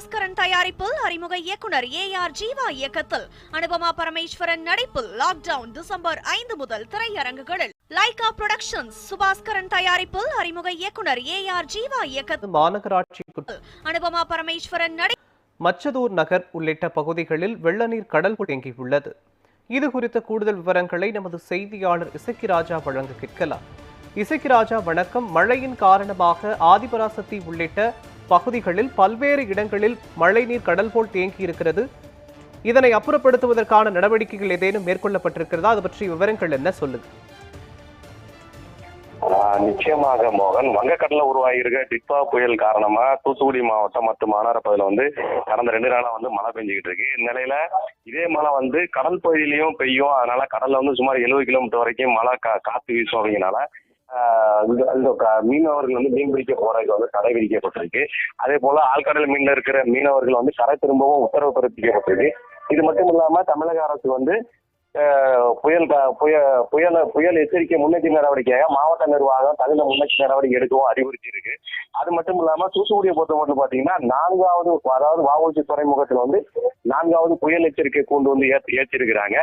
சுபாஸ்கரன் தயாரிப்பில் அறிமுக இயக்குனர் ஏ ஆர் ஜீவா இயக்கத்தில். அனுபமா பரமேஸ்வரன் நடிப்பில் லாக்டவுன் டிசம்பர் ஐந்து முதல் திரையரங்குகளில். லைகா புரொடக்ஷன்ஸ் சுபாஸ்கரன் தயாரிப்பில் அறிமுக இயக்குனர் ஏ ஆர் ஜீவா இயக்கத்தில் மாநகராட்சிக்கு அனுபமா பரமேஸ்வரன் நடி மச்சதூர் நகர் உள்ளிட்ட பகுதிகளில் வெள்ள நீர் கடல் தேங்கியுள்ளது இது குறித்த கூடுதல் விவரங்களை நமது செய்தியாளர் இசக்கி ராஜா வழங்க கேட்கலாம். இசக்கி ராஜா வணக்கம். மழையின் காரணமாக ஆதிபராசக்தி உள்ளிட்ட பகுதிகளில் பல்வேறு இடங்களில் மழைநீர் கடல் போல் தேங்கி இருக்கிறது இதனை அப்புறப்படுத்துவதற்கான நடவடிக்கைகள் ஏதேனும் மேற்கொள்ளப்பட்டிருக்கிறதா? அது பற்றிய விவரங்கள் என்ன? சொல்லுங்க. ஆஹ் நிச்சயமாக மோகன். வங்கக்கடல உருவாகியிருக்க டிட்பா புயல் காரணமா தூத்துக்குடி மாவட்டம் மற்றும் மாநகரப்பகுதியில் வந்து கடந்த ரெண்டு நாளா வந்து மழை பெஞ்சுக்கிட்டு இருக்கு. இந்நிலையில இதே மழை வந்து கடல் பகுதியிலையும் பெய்யும். அதனால கடல்ல வந்து சுமார் எழுபது கிலோமீட்டர் வரைக்கும் மழை கா காத்து வீசும் அப்படிங்கிறனால அந்த அந்த க- மீனவர்கள் வந்து மீன் பிடிக்க போறதுக்கு வந்து தடை விதிக்கப்பட்டிருக்கு. அதே போல ஆழ்கடல் மீன்ல இருக்கிற மீனவர்கள் வந்து கரை திரும்பவும் உத்தரவு பிறப்பிக்கப்பட்டிருக்கு இது மட்டும் இல்லாம தமிழக அரசு வந்து புயல் புய புயல் புயல் எச்சரிக்கை முன்னெச்சரிக்கை நடவடிக்கையாக மாவட்ட நிர்வாகம் தகுந்த முன்னெச்சரிக்கை நடவடிக்கை எடுக்கவும் அறிவுறுத்தி இருக்கு அது மட்டும் இல்லாம தூத்துக்குடியை பொறுத்த மட்டும் பாத்தீங்கன்னா நான்காவது அதாவது வாவூர்ச்சி துறைமுகத்தில் வந்து நான்காவது புயல் எச்சரிக்கை கூண்டு வந்து ஏற்றிருக்கிறாங்க.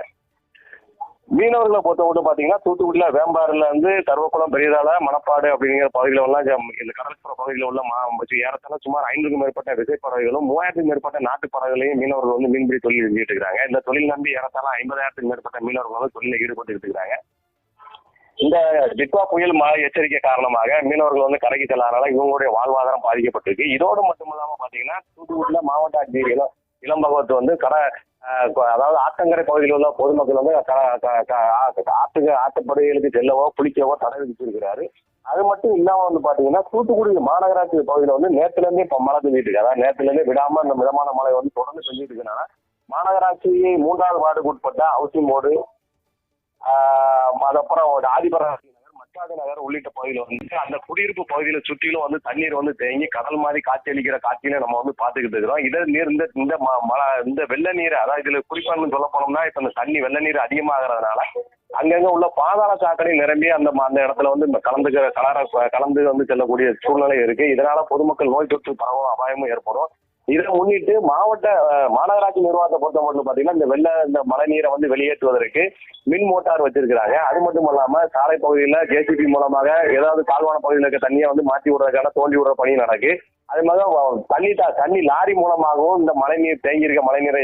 மீனவர்களை பொறுத்த மட்டும் பாத்தீங்கன்னா தூத்துக்குடியில வேம்பாறுல இருந்து கருவக்குளம் பெரியதால மணப்பாடு அப்படிங்கிற பகுதியில எல்லாம் இந்த கடற்புற பகுதியில் உள்ள மா சுமார் ஐநூறுக்கும் மேற்பட்ட விசை பறவைகளும் மூவாயிரத்துக்கும் மேற்பட்ட நாட்டு பறவைகளையும் மீனவர்கள் வந்து மீன்பிடி தொழில் செஞ்சுட்டு இருக்காங்க இந்த தொழில் நம்பி ஏறத்தால ஐம்பதாயிரத்துக்கும் மேற்பட்ட மீனவர்கள் வந்து தொழில ஈடுபட்டு இருக்காங்க இந்த டிட்வா புயல் மழை எச்சரிக்கை காரணமாக மீனவர்கள் வந்து கரைக்கு செல்லாதனால இவங்களுடைய வாழ்வாதாரம் பாதிக்கப்பட்டிருக்கு. இதோடு மட்டும் இல்லாம பாத்தீங்கன்னா தூத்துக்குடியில மாவட்ட ஆட்சியர் இளம் இளம்பகவத் வந்து கடை அதாவது ஆத்தங்கரை பகுதியில் உள்ள பொதுமக்கள் வந்து க- க- ஆ- ஆற்றுக்கு ஆற்றுப்படுகைகளுக்கு செல்லவோ குளிக்கவோ தடை விதிச்சிருக்கிறாரு. அது மட்டும் இல்லாம வந்து பாத்தீங்கன்னா தூத்துக்குடி மாநகராட்சி பகுதியில வந்து நேத்துல இருந்தே இப்ப மழை பெஞ்சிட்டு இருக்கு அதாவது நேத்துல இருந்தே விடாம இந்த மிதமான மழை வந்து தொடர்ந்து பெஞ்சிட்டு இருக்கனால மாநகராட்சி மூன்றாவது வார்டுக்கு உட்பட்ட ஹவுசிங் போர்டு அதுக்கப்புறம் ஒரு ஆதிபராசி நகர் உள்ளிட்ட பகுதியில் வந்து அந்த குடியிருப்பு பகுதியில சுற்றிலும் வந்து தண்ணீர் வந்து தேங்கி கடல் மாதிரி காட்சியளிக்கிற காட்சியில நம்ம வந்து பாத்துக்கிட்டு இருக்கிறோம். இதை நீர் இந்த இந்த ம- மழை இந்த வெள்ள நீர் அதாவது இதுல குறிப்பாக சொல்ல போனோம்னா இப்ப இந்த தண்ணி வெள்ள நீர் அதிகமாகிறதுனால அங்கங்க உள்ள பாதாள சாக்கடை நிரம்பி அந்த அந்த இடத்துல வந்து இந்த கலந்துக்கிற கலர கலந்து வந்து செல்லக்கூடிய சூழ்நிலை இருக்கு. இதனால பொதுமக்கள் நோய் தொற்று பரவும் அபாயமும் ஏற்படும். இதை முன்னிட்டு மாவட்ட மாநகராட்சி நிர்வாகத்தை பொறுத்த மட்டும் பாத்தீங்கன்னா இந்த வெள்ள இந்த மழை நீரை வந்து வெளியேற்றுவதற்கு மின் மோட்டார் வச்சிருக்கிறாங்க. அது மட்டும் இல்லாம சாலை பகுதியில ஜேசிபி மூலமாக ஏதாவது தாழ்வான பகுதியில் இருக்க தண்ணியை வந்து மாற்றி விடுறதுக்கான தோண்டி விடுற பணி நடக்கு. அது மாதிரி தண்ணி தா- தண்ணி லாரி மூலமாகவும் இந்த மழை நீர் தேங்கியிருக்க மழை நீரை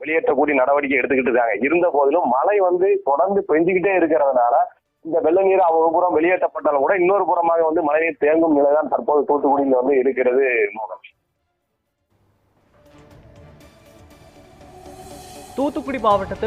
வெளியேற்றக்கூடிய நடவடிக்கை எடுத்துக்கிட்டு இருக்காங்க. இருந்த போதிலும் மழை வந்து தொடர்ந்து பெஞ்சுக்கிட்டே இருக்கிறதுனால இந்த வெள்ள நீர் அவங்க புறம் வெளியேற்றப்பட்டாலும் கூட இன்னொரு புறமாக வந்து மழைநீர் தேங்கும் நிலைதான் தற்போது தூத்துக்குடியில் வந்து இருக்கிறது மோகன் தூத்துக்குடி மாவட்டத்தில்